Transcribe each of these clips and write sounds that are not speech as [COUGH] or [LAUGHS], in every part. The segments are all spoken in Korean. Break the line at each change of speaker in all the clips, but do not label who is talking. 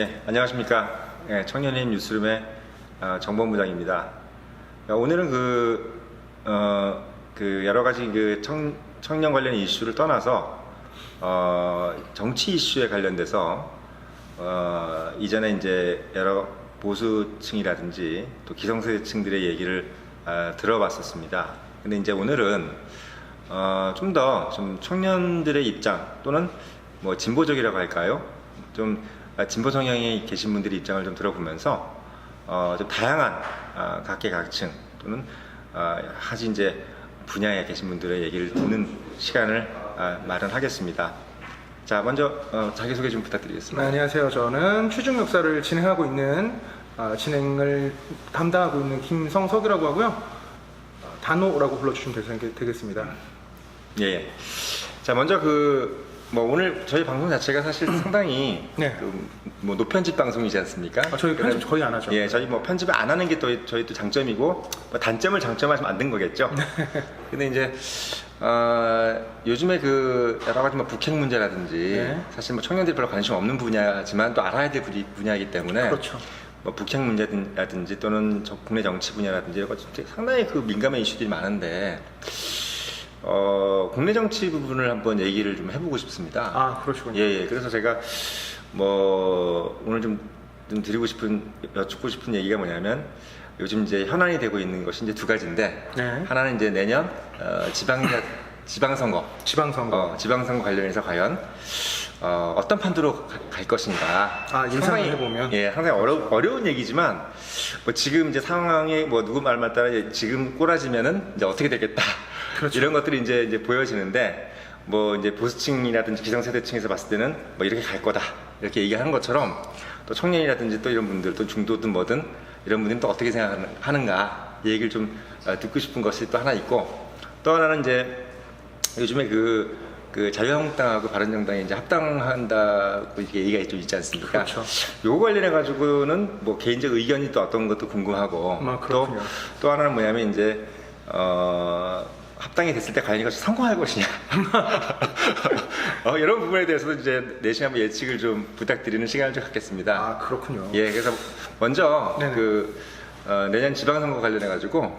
예, 안녕하십니까. 예, 청년인 뉴스룸의 어, 정범부장입니다. 어, 오늘은 그, 어, 그 여러 가지 그 청, 청년 관련 이슈를 떠나서 어, 정치 이슈에 관련돼서 어, 이전에 이제 여러 보수층이라든지 또 기성세대층들의 얘기를 아, 들어봤었습니다. 근데 이제 오늘은 어, 좀더좀 청년들의 입장 또는 뭐 진보적이라고 할까요? 좀 아, 진보 성향이 계신 분들의 입장을 좀 들어보면서 어, 좀 다양한 아, 각계각층 또는 아, 하지 이제 분야에 계신 분들의 얘기를 듣는 시간을 아, 마련하겠습니다. 자, 먼저 어, 자기소개 좀
네,
부탁드리겠습니다.
안녕하세요. 저는 취중 역사를 진행하고 있는 아, 진행을 담당하고 있는 김성석이라고 하고요. 어, 단호라고 불러주시면 되- 되겠습니다.
예, 예. 자, 먼저 그, 뭐 오늘 저희 방송 자체가 사실 [CLEARS THROAT] 상당히
네.
그뭐 노편집 방송이지 않습니까?
아, 저희 편집 거의 안 하죠.
예, 저희 뭐 편집을 안 하는 게 또 저희 또 장점이고 뭐 단점을 장점화해서 만든 거겠죠.
네.
근데 이제 어, 요즘에 그 여러 가지 뭐 북핵 문제라든지
네.
사실 뭐 청년들이 별로 관심 없는 분야지만 또 알아야 될 분야- 분야이기 때문에
그렇죠.
뭐 북핵 문제라든지 또는 저 국내 정치 분야라든지 이런 것 상당히 그 민감한 이슈들이 많은데 어, 국내 정치 부분을 한번 얘기를 좀 해보고 싶습니다.
아, 그러시군요.
예, 예. 그래서 제가 뭐 오늘 좀, 좀 드리고 싶은 여쭙고 싶은 얘기가 뭐냐면 요즘 이제 현안이 되고 있는 것이 이제 두 가지인데
네.
하나는 이제 내년 어, 지방 지방선거
지방선거.
어, 지방선거 관련해서 과연 어, 어떤 판도로 가- 갈 것인가.
아,
상당히,
해보면?
예, 상당히 어려, 어려운 얘기지만 뭐 지금 이제 상황이 뭐 누구 말만 따라 이제 지금 꼬라지면은 이제 어떻게 되겠다.
그렇죠.
이런 것들이 이제, 이제 보여지는데 뭐 이제 보수층이라든지 기성세대층에서 봤을 때는 뭐 이렇게 갈 거다. 이렇게 얘기하는 것처럼 또 청년이라든지 또 이런 분들 또 중도든 뭐든 이런 분들은 또 어떻게 생각하는가 이 얘기를 좀 어, 듣고 싶은 것이 또 하나 있고 또 하나는 이제 요즘에 그, 그 자유한국당하고 바른정당이 이제 합당한다고 이게 얘기가 좀 있지 않습니까?
그렇죠.
요거 관련해 가지고는 뭐 개인적 의견이 또 어떤 것도 궁금하고
아,
또,
그렇군요.
또 하나는 뭐냐면 이제 어 합당이 됐을 때 과연 이것이 성공할 것이냐 [LAUGHS] 어, 이런 부분에 대해서도 이제 내심 한번 예측을 좀 부탁드리는 시간을 좀 갖겠습니다.
아, 그렇군요.
예, 그래서 먼저
네네.
그 어, 내년 지방선거 관련해 가지고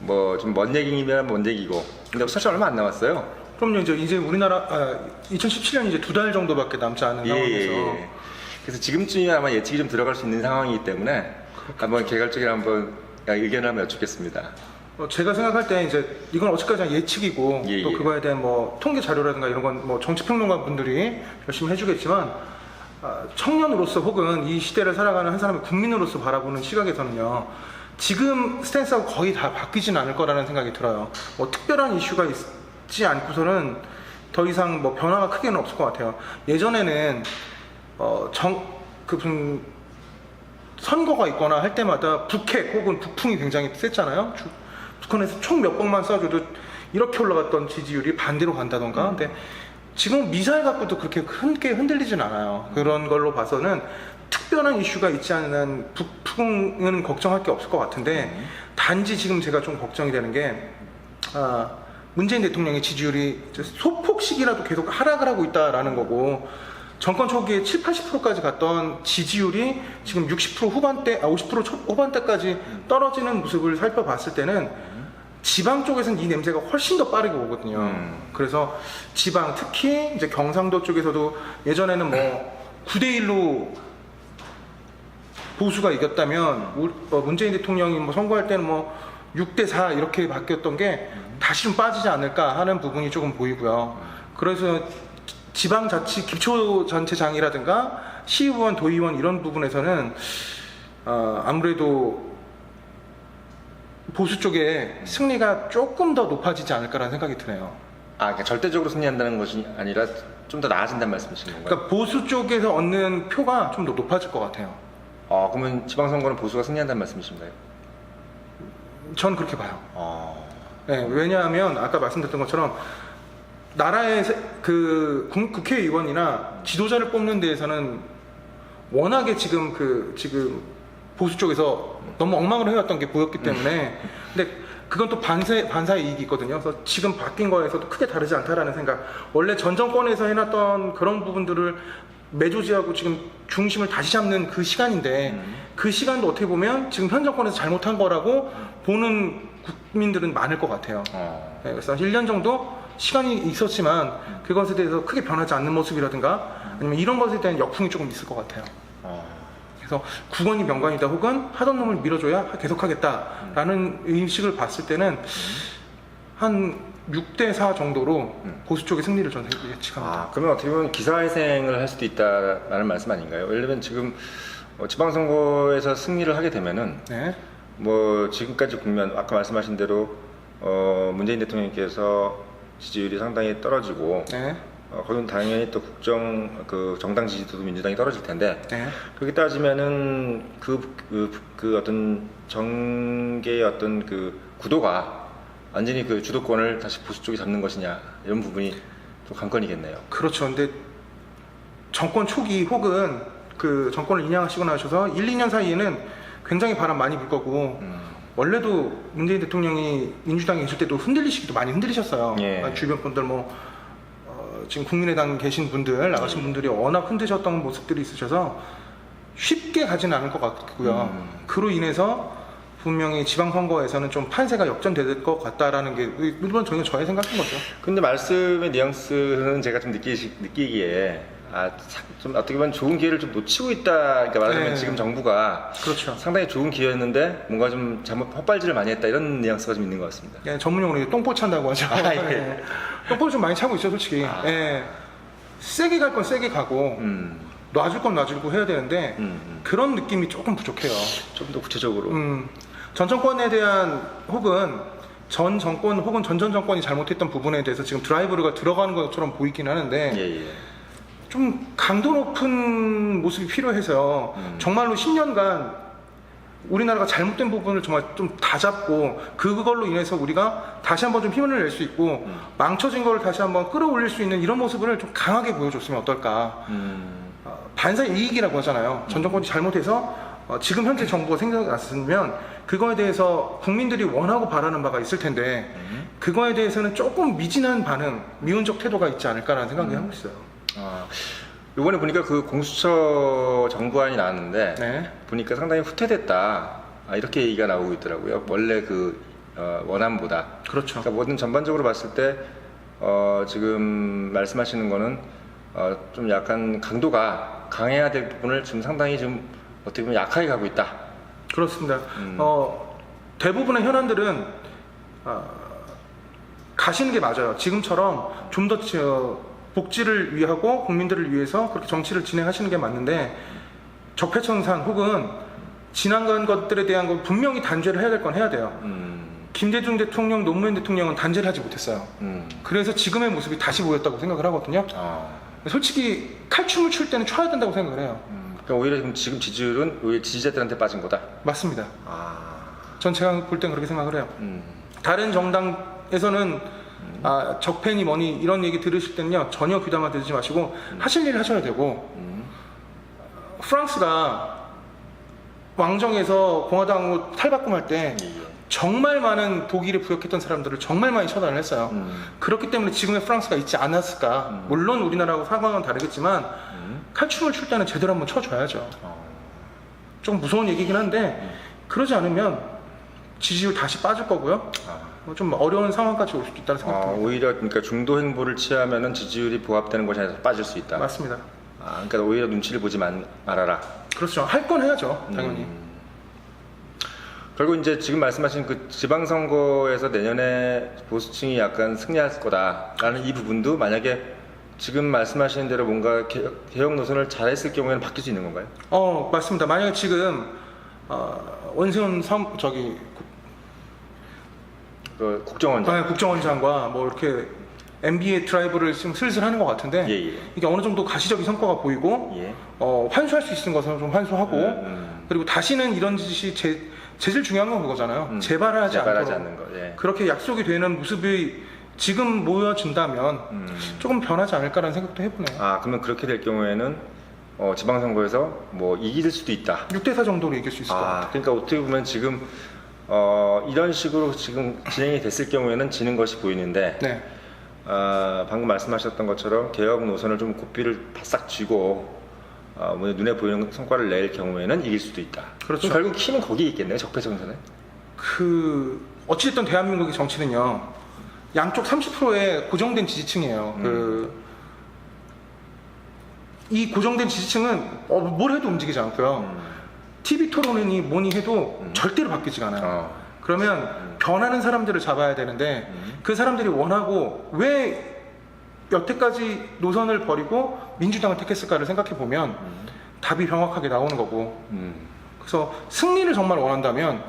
뭐 좀 먼 얘기면 먼 얘기고 근데 사실 얼마 안 남았어요.
그럼요, 이제, 이제 우리나라, 아, 2017년 이제 두 달 정도밖에 남지 않은
예, 예,
상황에서.
예. 그래서 지금쯤이면 아마 예측이 좀 들어갈 수 있는 상황이기 때문에 한번 개괄적으로 한번 의견을 한번 여쭙겠습니다.
어, 제가 생각할 때 이제 이건 어찌까지나 예측이고
예,
또
예.
그거에 대한 뭐 통계 자료라든가 이런 건 뭐 정치 평론가 분들이 열심히 해주겠지만 아, 청년으로서 혹은 이 시대를 살아가는 한 사람의 국민으로서 바라보는 시각에서는요 지금 스탠스하고 거의 다 바뀌진 않을 거라는 생각이 들어요. 뭐 특별한 이슈가 있지 않고서는 더 이상 뭐 변화가 크게는 없을 것 같아요. 예전에는 어 정그 무슨 선거가 있거나 할 때마다 북핵 혹은 북풍이 굉장히 셌잖아요. 주- 북한에서 총 몇 번만 쏴줘도 이렇게 올라갔던 지지율이 반대로 간다던가. 근데 지금 미사일 갖고도 그렇게 크게 흔들리진 않아요. 그런 걸로 봐서는 특별한 이슈가 있지 않은 한 북풍은 걱정할 게 없을 것 같은데 단지 지금 제가 좀 걱정이 되는 게 아, 문재인 대통령의 지지율이 이제 소폭씩이라도 계속 하락을 하고 있다라는 거고 정권 초기에 7, 80%까지 갔던 지지율이 지금 60% 후반대, 아, 50% 초, 후반대까지 떨어지는 모습을 살펴봤을 때는 지방 쪽에서는 이 냄새가 훨씬 더 빠르게 오거든요.
음.
그래서 지방, 특히 이제 경상도 쪽에서도 예전에는 뭐 9대 1로 보수가 이겼다면 우- 어, 문재인 대통령이 뭐 선거할 때는 뭐 6대 4 이렇게 바뀌었던 게 다시 좀 빠지지 않을까 하는 부분이 조금 보이고요. 그래서 지방자치 기초자치장이라든가 시의원, 도의원 이런 부분에서는 어, 아무래도 보수 쪽에 승리가 조금 더 높아지지 않을까라는 생각이 드네요.
아, 그러니까 절대적으로 승리한다는 것이 아니라 좀 더 나아진다는 말씀이신 건가요?
그러니까 보수 쪽에서 얻는 표가 좀 더 높아질 것 같아요.
어, 그러면 지방선거는 보수가 승리한다는 말씀이신가요?
전 그렇게 봐요.
어,
네, 왜냐하면 아까 말씀드렸던 것처럼 나라의 세- 그 국- 국회의원이나 지도자를 뽑는 데에서는 워낙에 지금 그 지금 보수 쪽에서 너무 엉망으로 해왔던 게 보였기 때문에 근데 그건 또 반사 반사의 이익이 있거든요. 그래서 지금 바뀐 거에서도 크게 다르지 않다라는 생각. 원래 전 정권에서 해놨던 그런 부분들을 매조지하고 지금 중심을 다시 잡는 그 시간인데
음.
그 시간도 어떻게 보면 지금 현 정권에서 잘못한 거라고 보는 국민들은 많을 것 같아요.
어.
네, 그래서 1년 정도 시간이 있었지만 그것에 대해서 크게 변하지 않는 모습이라든가 아니면 이런 것에 대한 역풍이 조금 있을 것 같아요.
어.
그래서 국원이 명관이다 혹은 하던 놈을 밀어줘야 계속하겠다라는 의식을 봤을 때는 한 6대 4 정도로
음.
보수 쪽의 승리를 저는 예측합니다.
아, 그러면 어떻게 보면 기사회생을 할 수도 있다라는 말씀 아닌가요? 예를 들면 지금 어, 지방선거에서 승리를 하게 되면은
네.
뭐 지금까지 국면 아까 말씀하신 대로 어, 문재인 대통령께서 지지율이 상당히 떨어지고
네.
어, 거기는 당연히 또 국정 그 정당 지지도도 민주당이 떨어질 텐데
네.
그렇게 따지면은 그, 그, 그 어떤 정계의 어떤 그 구도가 완전히 그 주도권을 다시 보수 쪽이 잡는 것이냐 이런 부분이 좀 관건이겠네요.
그렇죠. 근데 정권 초기 혹은 그 정권을 인양하시고 나셔서 1, 2년 사이에는 굉장히 바람 많이 불 거고
음.
원래도 문재인 대통령이 민주당에 계실 때도 흔들리시기도 많이 흔들리셨어요.
예.
아, 주변 분들 뭐 어, 지금 국민의당 계신 분들 나가신 분들이 워낙 흔드셨던 모습들이 있으셔서 쉽게 가지는 않을 것 같고요.
음.
그로 인해서 분명히 지방선거에서는 좀 판세가 역전될 것 같다라는 게 물론 저는 저의 생각인 거죠.
근데 말씀의 뉘앙스는 제가 좀 느끼, 느끼기에 아, 참- 좀 어떻게 보면 좋은 기회를 좀 놓치고 있다. 그러니까 말하자면
네.
지금 정부가
그렇죠.
상당히 좋은 기회였는데 뭔가 좀 잘못 헛발질을 많이 했다 이런 뉘앙스가 좀 있는 것 같습니다.
예, 전문용어로 똥볼 찬다고 하죠.
아, 예.
예. 똥볼 좀 많이 차고 있죠, 솔직히.
아.
예. 세게 갈 건 세게 가고
음,
놔줄 건 놔주고 해야 되는데
음, 음.
그런 느낌이 조금 부족해요.
좀 더 구체적으로.
음, 전 정권에 대한 혹은 전 정권 혹은 전전 정권이 잘못했던 부분에 대해서 지금 드라이브가 들어가는 것처럼 보이긴 하는데
예, 예.
좀 강도 높은 모습이 필요해서
음.
정말로 10년간 우리나라가 잘못된 부분을 정말 좀 다 잡고 그걸로 인해서 우리가 다시 한번 좀 힘을 낼 수 있고
음.
망쳐진 걸 다시 한번 끌어올릴 수 있는 이런 모습을 좀 강하게 보여줬으면 어떨까
음,
어, 반사 이익이라고 하잖아요. 전 정권이 잘못해서 어, 지금 현재 정부가 생겨났으면 그거에 대해서 국민들이 원하고 바라는 바가 있을 텐데
음.
그거에 대해서는 조금 미진한 반응, 미운적 태도가 있지 않을까라는 생각이
음.
하고 있어요.
아, 요번에 보니까 그 공수처 정부안이 나왔는데
네.
보니까 상당히 후퇴됐다. 아, 이렇게 얘기가 나오고 있더라고요. 원래 그 어, 원안보다.
그렇죠.
그러니까 뭐든 전반적으로 봤을 때 어, 지금 말씀하시는 거는 어, 좀 약간 강도가 강해야 될 부분을 지금 상당히 좀 어떻게 보면 약하게 가고 있다.
그렇습니다.
음.
어, 대부분의 현안들은 어, 가시는 게 맞아요. 지금처럼 좀더 복지를 위하고 국민들을 위해서 그렇게 정치를 진행하시는 게 맞는데 적폐청산 혹은 지나간 것들에 대한 건 분명히 단죄를 해야 될 건 해야 돼요.
음,
김대중 대통령, 노무현 대통령은 단죄를 하지 못했어요.
음,
그래서 지금의 모습이 다시 보였다고 생각을 하거든요.
어,
솔직히 칼춤을 출 때는 춰야 된다고 생각을 해요.
음, 그러니까 오히려 지금, 지금 지지율은 오히려 지지자들한테 빠진 거다.
맞습니다.
아,
전 제가 볼 땐 그렇게 생각을 해요.
음,
다른 정당에서는 아, 적폐니 뭐니 이런 얘기 들으실 때는요 전혀 귀담아 들지 마시고 하실 일 하셔야 되고
음,
프랑스가 왕정에서 공화당으로 탈바꿈할 때
예, 예.
정말 많은 독일에 부역했던 사람들을 정말 많이 처단을 했어요.
음,
그렇기 때문에 지금의 프랑스가 있지 않았을까.
음.
물론 우리나라하고 상황은 다르겠지만
음,
칼춤을 출 때는 제대로 한번 쳐줘야죠.
어,
좀 무서운 얘기긴 한데 그러지 않으면 지지율 다시 빠질 거고요.
아.
어, 좀 어려운 상황까지 올 수도 있다는
아,
생각합니다.
오히려 그러니까 중도 행보를 취하면은 지지율이 보합되는 것이 아니라 빠질 수 있다.
맞습니다.
아, 그러니까 오히려 눈치를 보지 만, 말아라.
그렇죠. 할 건 해야죠. 당연히.
음. 결국 이제 지금 말씀하신 그 지방선거에서 내년에 보수층이 약간 승리할 거다라는 이 부분도 만약에 지금 말씀하시는 대로 뭔가 개혁, 노선을 잘했을 경우에는 바뀔 수 있는 건가요?
어 맞습니다. 만약에 지금 어, 원세훈 섬 저기 국-
그 국정원장.
아, 국정원장과 뭐 이렇게 MBA 드라이브를 지금 슬슬 하는 것 같은데
예, 예.
이게 어느 정도 가시적인 성과가 보이고
예.
어, 환수할 수 있는 것은 좀 환수하고
음, 음.
그리고 다시는 이런 짓이 제, 제일 중요한 건 그거잖아요.
음.
재발하지,
재발하지 않는 거. 예.
그렇게 약속이 되는 모습이 지금 모여진다면
음.
조금 변하지 않을까라는 생각도 해보네요.
아, 그러면 그렇게 될 경우에는 어, 지방선거에서 뭐 이길 수도 있다.
6대4 정도로 이길 수 있을 것 같아요.
아, 그러니까 어떻게 보면 지금 어, 이런 식으로 지금 진행이 됐을 경우에는 지는 것이 보이는데
네.
아, 방금 말씀하셨던 것처럼 개혁 노선을 좀 고삐를 바싹 쥐고 어, 뭐 눈에 보이는 성과를 낼 경우에는 이길 수도 있다.
그렇죠.
결국 키는 거기에 있겠네요. 적폐청산은.
그 어찌됐든 대한민국의 정치는요 양쪽 30%의 고정된 지지층이에요.
음.
그 이 고정된 지지층은 어, 뭘 해도 움직이지 않고요.
음.
TV 토론이니 뭐니 해도
음.
절대로 바뀌지가 않아요.
어.
그러면
음.
변하는 사람들을 잡아야 되는데
음.
그 사람들이 원하고 왜 여태까지 노선을 버리고 민주당을 택했을까를 생각해 보면
음.
답이 명확하게 나오는 거고
음.
그래서 승리를 정말 원한다면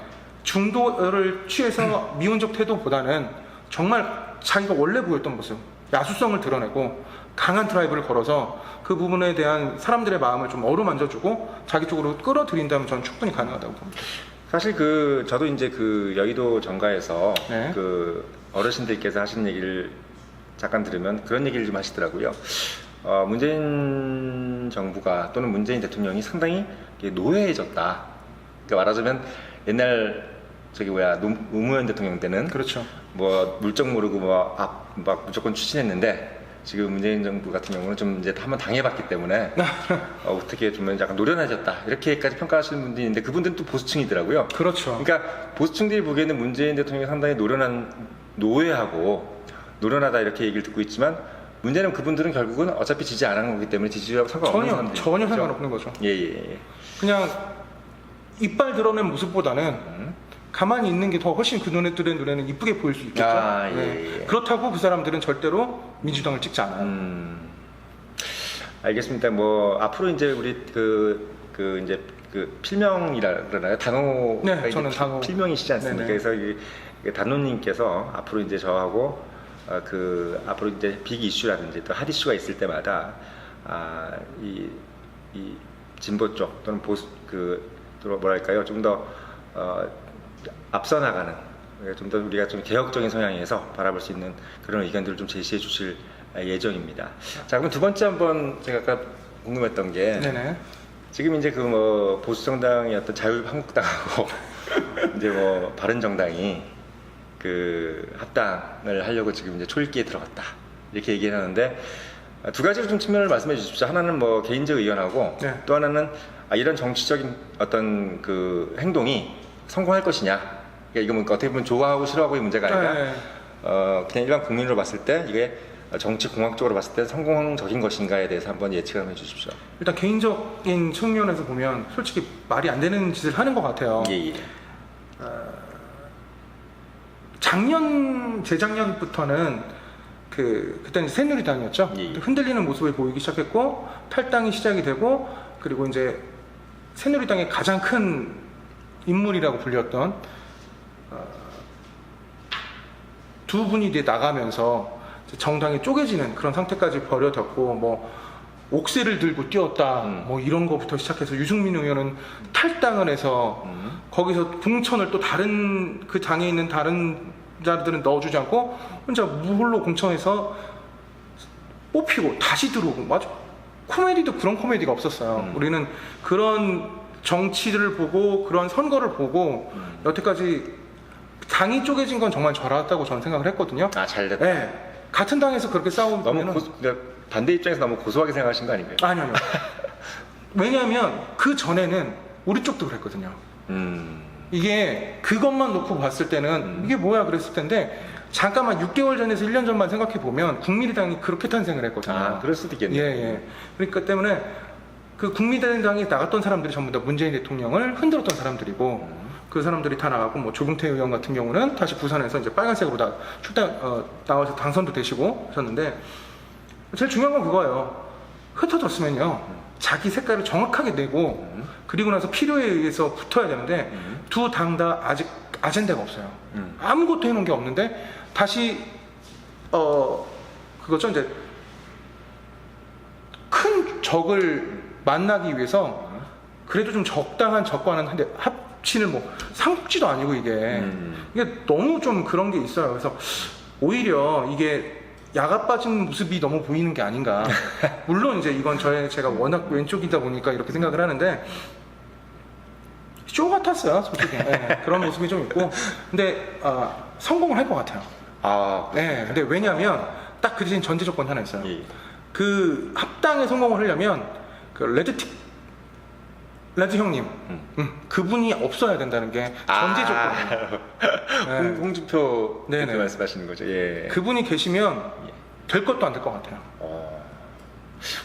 중도를 취해서 미온적 태도보다는 정말 자기가 원래 보였던 모습 야수성을 드러내고 강한 드라이브를 걸어서 그 부분에 대한 사람들의 마음을 좀 어루만져주고 자기 쪽으로 끌어들인다면 저는 충분히 가능하다고 봅니다.
사실 그 저도 이제 그 여의도 정가에서
네.
그 어르신들께서 하시는 얘기를 잠깐 들으면 그런 얘기를 좀 하시더라고요. 어, 문재인 정부가 또는 문재인 대통령이 상당히 이게 노회해졌다. 그러니까 말하자면 옛날 저기 뭐야 노- 노무현 대통령 때는
그렇죠.
뭐 물정 모르고 뭐막 무조건 추진했는데 지금 문재인 정부 같은 경우는 좀 이제 한번 당해봤기 때문에 [LAUGHS] 어, 어떻게 좀 약간 노련해졌다 이렇게까지 평가하시는 분들이 있는데 그분들은 또 보수층이더라고요.
그렇죠.
그러니까 보수층들이 보기에는 문재인 대통령이 상당히 노련한 노예하고 노련하다 이렇게 얘기를 듣고 있지만 문제는 그분들은 결국은 어차피 지지 안 하는 거기 때문에 지지율하고 상관없는
전혀
사람들이
전혀
그렇죠?
상관없는 거죠.
예예 예.
그냥 이빨 드러낸 모습보다는
음.
가만히 있는 게 더 훨씬 그 눈에들의 눈에는 이쁘게 보일 수 있겠죠.
아, 예,
네.
예.
그렇다고 그 사람들은 절대로 민주당을 찍지 않아요.
음, 알겠습니다. 뭐 앞으로 이제 우리 그, 그 이제 그 필명이라 그러나요? 단호
네, 저는 단호.
필명이시지 않습니까?
네네.
그래서 이, 이 단호님께서 앞으로 이제 저하고 어, 그 앞으로 이제 빅 이슈라든지 또 핫 이슈가 있을 때마다 아, 이, 이 진보 쪽 또는 보수 그또 뭐랄까요? 좀 더 어, 앞서 나가는 좀 더 우리가 좀 개혁적인 성향에서 바라볼 수 있는 그런 의견들을 좀 제시해 주실 예정입니다. 자, 그럼 두 번째 한번 제가 아까 궁금했던 게
네네.
지금 이제 그 뭐 보수 정당의 어떤 자유한국당하고 [LAUGHS] 이제 뭐 바른정당이 그 합당을 하려고 지금 이제 초읽기에 들어갔다 이렇게 얘기를 하는데 아, 두 가지로 좀 측면을 말씀해 주십시오. 하나는 뭐 개인적 의견하고
네.
또 하나는 아, 이런 정치적인 어떤 그 행동이 성공할 것이냐. 그러니까 이거 뭐 어떻게 보면 좋아하고 싫어하고의 문제가 아니라
네.
어, 그냥 일반 국민으로 봤을 때 이게 정치 공학적으로 봤을 때 성공적인 것인가에 대해서 한번 예측을 한번 해주십시오.
일단 개인적인 측면에서 보면 솔직히 말이 안 되는 짓을 하는 것 같아요.
예, 예.
작년 재작년부터는 그 그때는 새누리당이었죠.
예, 예.
흔들리는 모습을 보이기 시작했고 탈당이 시작이 되고 그리고 이제 새누리당의 가장 큰 인물이라고 불렸던 어, 두 분이 이제 나가면서 정당이 쪼개지는 그런 상태까지 벌어졌고 뭐 옥새를 들고 뛰었다
음.
뭐 이런 거부터 시작해서 유승민 의원은 탈당을 해서
음.
거기서 공천을 또 다른 그 당에 있는 다른 자들은 넣어주지 않고 혼자 무홀로 공천해서 뽑히고 다시 들어오고 맞아 코미디도 그런 코미디가 없었어요.
음.
우리는 그런 정치를 보고 그런 선거를 보고
음.
여태까지 당이 쪼개진 건 정말 잘했다고 저는 생각을 했거든요.
아, 잘 됐다.
네. 같은 당에서 그렇게 싸우면
너무 고, 반대 입장에서 너무 고소하게 생각하신 거 아닌가요?
아니요, 아니요. [LAUGHS] 왜냐하면 그 전에는 우리 쪽도 그랬거든요.
음.
이게 그것만 놓고 봤을 때는
음.
이게 뭐야 그랬을 텐데 잠깐만 6개월 전에서 1년 전만 생각해 보면 국민의당이 그렇게 탄생을 했거든요.
아, 그럴 수도
예,
있겠네요.
예. 그러니까 때문에 그 국민의당에 나갔던 사람들이 전부 다 문재인 대통령을 흔들었던 사람들이고
음.
그 사람들이 다 나가고 뭐 조경태 의원 같은 경우는 다시 부산에서 이제 빨간색으로 다 출당 어, 나와서 당선도 되시고 하셨는데 제일 중요한 건 그거예요. 흩어졌으면요 자기 색깔을 정확하게 내고
음.
그리고 나서 필요에 의해서 붙어야 되는데
음.
두당 다 아직 아젠다가 없어요.
음.
아무것도 해놓은 게 없는데 다시 어 그거죠 이제 큰 적을 만나기 위해서 그래도 좀 적당한 적과는 합 치는 뭐 삼국지도 아니고 이게
음.
이게 너무 좀 그런 게 있어요. 그래서 오히려 이게 야가 빠진 모습이 너무 보이는 게 아닌가. [LAUGHS] 물론 이제 이건 저의 제가 워낙 왼쪽이다 보니까 이렇게 생각을 하는데 쇼 같았어요, 솔직히. 네, 그런 모습이 좀 있고. 근데 아, 성공을 할 것 같아요.
아,
네, 근데 왜냐하면 딱 그 대신 전제 조건 하나 있어요.
예.
그 합당에 성공을 하려면 그 레드틱 라지 형님,
음.
음, 그분이 없어야 된다는 게 전제 조건이에요.
아, [LAUGHS] 홍, 홍준표
네네.
대표 말씀하시는 거죠. 예.
그분이 계시면 될 것도 안 될 것 같아요.
어.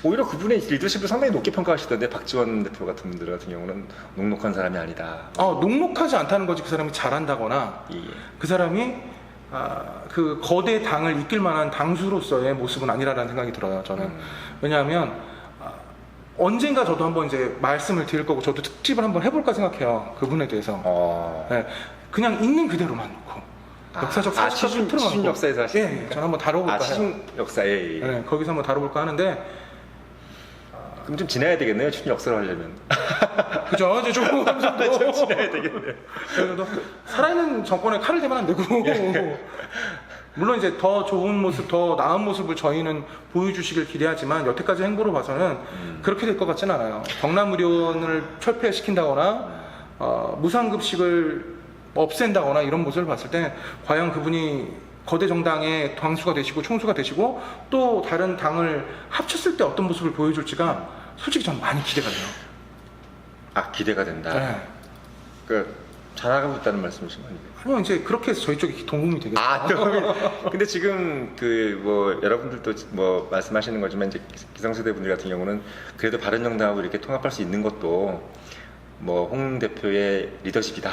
오히려 그분의 리더십을 상당히 높게 평가하시던데 박지원 대표 같은 분들 같은 경우는 녹록한 사람이 아니다.
아, 녹록하지 않다는 거지 그 사람이 잘한다거나
예.
그 사람이 아, 그 거대 당을 이끌 만한 당수로서의 모습은 아니라는 생각이 들어요. 저는
음.
왜냐하면 아, 언젠가 저도 한번 이제 말씀을 드릴 거고 저도 특집을 한번 해볼까 생각해요. 그분에 대해서
어.
네, 그냥 있는 그대로만 놓고 역사적
아, 시중,
팩트로만
시중
놓고.
역사에서 하시는
예, 예, 저는 한번 다뤄볼까
아,
해요.
시중 역사에. 예.
네, 거기서 한번 다뤄볼까 하는데
그럼 좀 지나야 되겠네요. 시중 역사를 하려면. [LAUGHS]
그죠? 이제 조금
좀 [LAUGHS] 지나야 되겠네요.
그래도 살아있는 정권에 칼을 대면 안 되고
예.
물론 이제 더 좋은 모습, 더 나은 모습을 저희는 보여주시길 기대하지만 여태까지 행보로 봐서는
음.
그렇게 될 것 같지는 않아요. 경남 의료원을 철폐시킨다거나 어, 무상급식을 없앤다거나 이런 모습을 봤을 때 과연 그분이 거대 정당의 당수가 되시고 총수가 되시고 또 다른 당을 합쳤을 때 어떤 모습을 보여줄지가 솔직히 저는 많이 기대가 돼요.
아, 기대가 된다.
네.
그 잘하고 있다는 말씀이신 거 아니에요?
아니요, 이제 그렇게 해서 저희 쪽이 동공이 되겠죠.
아, 또 [LAUGHS] 근데 지금 그 뭐 여러분들도 뭐 말씀하시는 거지만 이제 기성세대 분들 같은 경우는 그래도 바른 정당하고 이렇게 통합할 수 있는 것도 뭐 홍 대표의 리더십이다.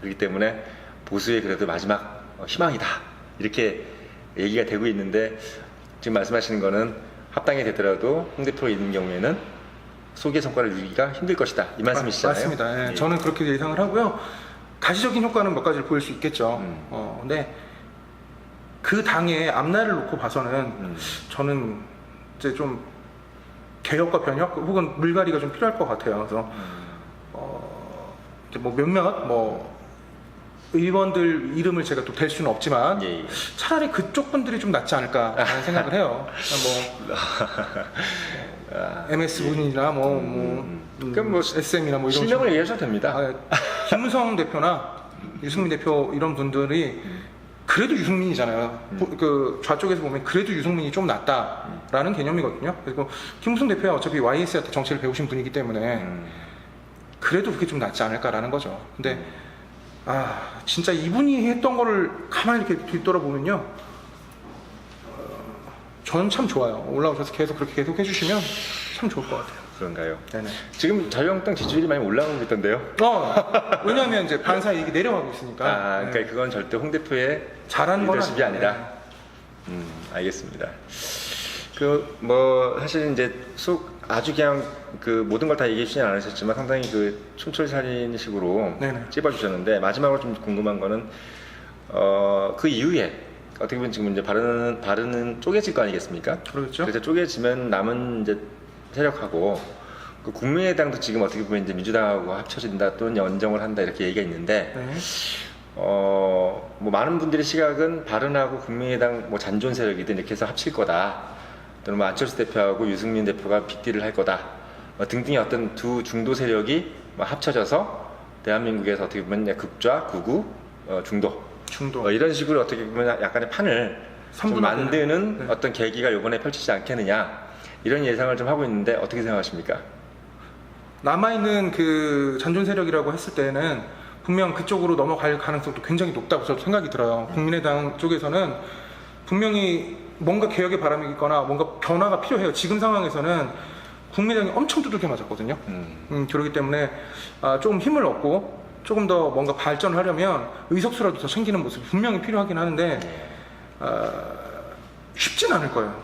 그렇기 때문에 보수의 그래도 마지막 어, 희망이다. 이렇게 얘기가 되고 있는데 지금 말씀하시는 거는 합당이 되더라도 홍 대표가 있는 경우에는 소기의 성과를 누리기가 힘들 것이다. 이 말씀이시잖아요.
맞습니다. 예,
예.
저는 그렇게 예상을 하고요. 가시적인 효과는 몇 가지를 보일 수 있겠죠.
음.
어, 근데 그 당의 앞날을 놓고 봐서는
음.
저는 이제 좀 개혁과 변혁 혹은 물갈이가 좀 필요할 것 같아요. 그래서
음.
어, 이제 뭐 몇몇 뭐 의원들 이름을 제가 또 댈 수는 없지만
예, 예.
차라리 그쪽 분들이 좀 낫지 않을까라는 생각을 해요. 뭐
아, [LAUGHS]
MS 분이나 뭐, 뭐
음.
음,
그럼 뭐
SM이나 뭐 이런
실명을 얘기하셔도 됩니다.
아, 김무성 대표나 유승민 대표 이런 분들이 그래도 유승민이잖아요.
음.
보- 그 좌쪽에서 보면 그래도 유승민이 좀 낫다라는 개념이거든요. 그리고 김무성 대표가 어차피 YS한테 정치를 배우신 분이기 때문에
음.
그래도 그게 좀 낫지 않을까라는 거죠. 근데
음.
아 진짜 이분이 했던 거를 가만히 이렇게 뒤돌아보면요. 어, 저는 참 좋아요. 올라오셔서 계속 그렇게 계속 해주시면 참 좋을 것 같아요.
그런가요?
네네.
지금 자유한국당 지지율이 많이 올라오고 있던데요.
어, 왜냐하면 이제 반사 이익이 내려가고 있으니까.
아,
네.
그러니까 그건 절대 홍 대표의
잘한
리더십이
아니에요.
아니라. 음, 알겠습니다. 그 뭐 사실 이제 속 아주 그냥 그 모든 걸 다 얘기해 주진 않으셨지만 상당히 그 촌철살인식으로
네네.
찝어 주셨는데 마지막으로 좀 궁금한 거는 어 그 이후에 어떻게 보면 지금 이제 바르는 바르는 쪼개질 거 아니겠습니까?
그렇죠.
그래서 쪼개지면 남은 이제 세력하고 그 국민의당도 지금 어떻게 보면 이제 민주당하고 합쳐진다 또는 연정을 한다 이렇게 얘기가 있는데
네.
어, 뭐 많은 분들의 시각은 바른하고 국민의당 뭐 잔존 세력이든 이렇게 해서 합칠 거다. 또는 뭐 안철수 대표하고 유승민 대표가 빅딜을 할 거다. 뭐 등등의 어떤 두 중도 세력이 뭐 합쳐져서 대한민국에서 어떻게 보면 극좌, 극우, 어, 중도
중도.
어, 이런 식으로 어떻게 보면 약간의 판을 좀
삼분화되는.
만드는
네.
어떤 계기가 이번에 펼치지 않겠느냐 이런 예상을 좀 하고 있는데 어떻게 생각하십니까?
남아있는 그 잔존 세력이라고 했을 때는 분명 그쪽으로 넘어갈 가능성도 굉장히 높다고 저도 생각이 들어요. 국민의당 쪽에서는 분명히 뭔가 개혁의 바람이 있거나 뭔가 변화가 필요해요. 지금 상황에서는 국민의당이 엄청 두들겨 맞았거든요.
음,
음, 그렇기 때문에 아, 좀 힘을 얻고 조금 더 뭔가 발전하려면 의석수라도 더 챙기는 모습이 분명히 필요하긴 하는데 아, 쉽진 않을 거예요.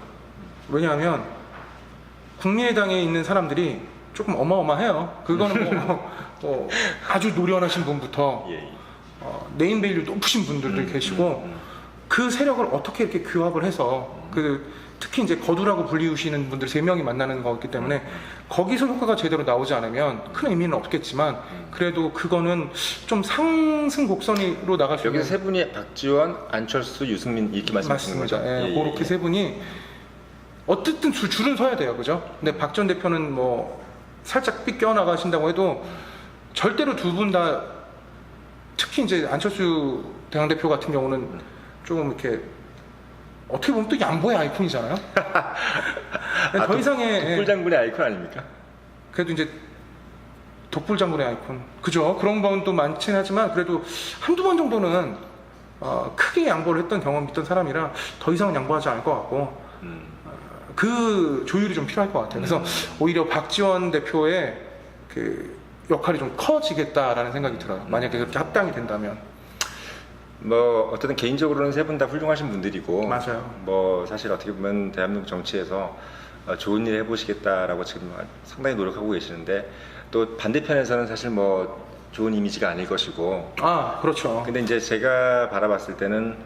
왜냐하면 국민의당에 있는 사람들이 조금 어마어마해요. 그거는 뭐, 뭐 아주 노련하신 분부터
예, 예.
어, 네임밸류 높으신 분들도
음,
계시고
음, 음.
그 세력을 어떻게 이렇게 규합을 해서 그 특히 이제 거두라고 불리우시는 분들 세 명이 만나는 거기 때문에 거기서 효과가 제대로 나오지 않으면 큰 의미는 없겠지만 그래도 그거는 좀 상승 곡선으로 나갈 수 있는
여기서 세 분이 박지원, 안철수, 유승민 이렇게 말씀하시는
맞습니다.
거죠?
예,
예, 예,
그렇게
예.
세 분이 어쨌든 줄, 줄은 서야 돼요, 그죠? 근데 박 전 대표는 뭐 살짝 삐껴 나가신다고 해도 절대로 두 분 다 특히 이제 안철수 당 대표 같은 경우는 좀 이렇게 어떻게 보면 또 양보의 아이콘이잖아요. [LAUGHS]
아,
더
독-
이상의 예,
독불 장군의 아이콘 아닙니까?
그래도 이제 독불 장군의 아이콘. 그죠? 그런 번도 많긴 하지만 그래도 한두 번 정도는 어, 크게 양보를 했던 경험이 있던 사람이라 더 이상은 양보하지 않을 것 같고
음.
그 조율이 좀 필요할 것 같아요. 그래서
음.
오히려 박지원 대표의 그 역할이 좀 커지겠다라는 생각이 들어요. 만약에 그렇게 합당이 된다면.
뭐 어쨌든 개인적으로는 세 분 다 훌륭하신 분들이고
맞아요.
뭐 사실 어떻게 보면 대한민국 정치에서 어, 좋은 일 해보시겠다라고 지금 상당히 노력하고 계시는데 또 반대편에서는 사실 뭐 좋은 이미지가 아닐 것이고
아, 그렇죠.
근데 이제 제가 바라봤을 때는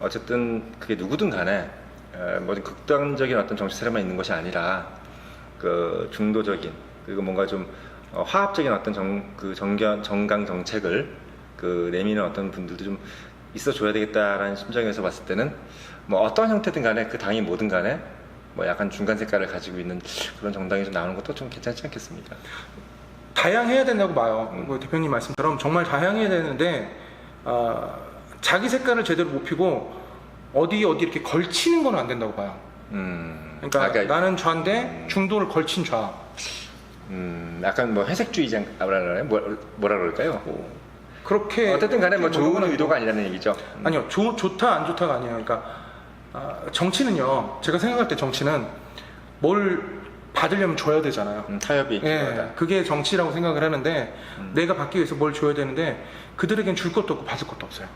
어쨌든 그게 누구든 간에 어, 뭐 극단적인 어떤 정치 세력만 있는 것이 아니라 그 중도적인 그리고 뭔가 좀 어, 화합적인 어떤 정, 그 정견, 정강 정책을 그 내미는 어떤 분들도 좀 있어줘야 되겠다라는 심정에서 봤을 때는 뭐 어떤 형태든 간에 그 당이 뭐든 간에 뭐 약간 중간 색깔을 가지고 있는 그런 정당이 좀 나오는 것도 좀 괜찮지 않겠습니까?
다양해야 된다고 봐요.
음.
뭐 대표님 말씀처럼 정말 다양해야 되는데 아, 자기 색깔을 제대로 못 피고 어디 어디 이렇게 걸치는 건 안 된다고 봐요.
음,
그러니까
아까
나는 좌인데
음.
중도를 걸친 좌.
음, 약간 뭐 회색주의자 뭐라 그러나요? 뭐, 뭐라 그럴까요?
뭐 그렇게
어쨌든 간에 뭐 좋은 의도가 아니라는 얘기죠. 음.
아니요, 좋, 좋다 안 좋다가 아니에요. 그러니까 아, 정치는요. 제가 생각할 때 정치는 뭘 받으려면 줘야 되잖아요.
음, 타협이
예,
필요하다.
그게 정치라고 생각을 하는데
음.
내가 받기 위해서 뭘 줘야 되는데 그들에겐 줄 것도 없고 받을 것도 없어요.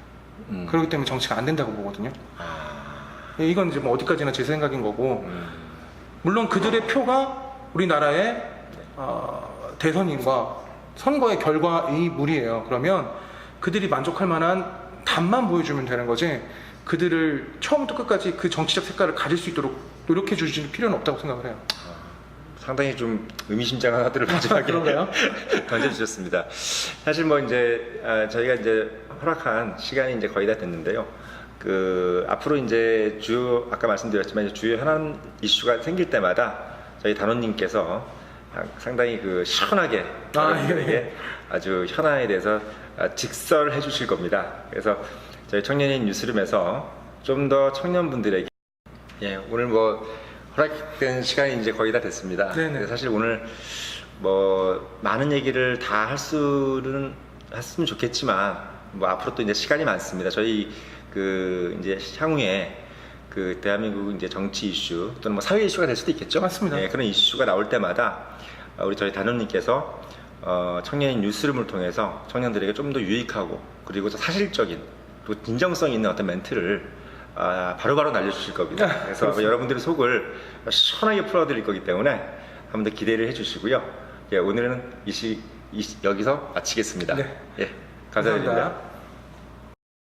음.
그렇기 때문에 정치가 안 된다고 보거든요.
아,
예, 이건 이제 뭐 어디까지나 제 생각인 거고
음,
물론 그들의 표가 우리나라의 어, 대선인과 선거의 결과의 물이에요. 그러면 그들이 만족할 만한 답만 보여주면 되는 거지 그들을 처음부터 끝까지 그 정치적 색깔을 가질 수 있도록 노력해 주실 필요는 없다고 생각을 해요.
상당히 좀 의미심장한 화두를 마지막에
그런가요? [LAUGHS]
던져주셨습니다. 사실 뭐 이제 아, 저희가 이제 허락한 시간이 이제 거의 다 됐는데요. 그 앞으로 이제 주요 아까 말씀드렸지만 주요 현안 이슈가 생길 때마다 저희 단원님께서 상당히 그 시원하게
아,
여러분들에게
예.
아주 현안에 대해서 아, 직설해 주실 겁니다. 그래서 저희 청년인 뉴스룸에서 좀 더 청년분들에게 예, 오늘 뭐 허락된 시간이 이제 거의 다 됐습니다.
네네.
근데 사실 오늘 뭐 많은 얘기를 다 할 수는 했으면 좋겠지만 뭐 앞으로 또 이제 시간이 많습니다. 저희 그 이제 향후에 그 대한민국 이제 정치 이슈 또는 뭐 사회 이슈가 될 수도 있겠죠.
맞습니다.
예, 그런 이슈가 나올 때마다 어, 우리 저희 단원님께서 어, 청년인 뉴스룸을 통해서 청년들에게 좀 더 유익하고 그리고 또 사실적인 또 진정성 있는 어떤 멘트를 아, 바로바로 날려주실 겁니다.
아,
그래서
그렇습니다.
여러분들의 속을 시원하게 풀어드릴 거기 때문에 한 번 더 기대를 해주시고요. 예, 오늘은 이 시, 이 시- 여기서 마치겠습니다.
네.
예, 감사드립니다.
감사합니다.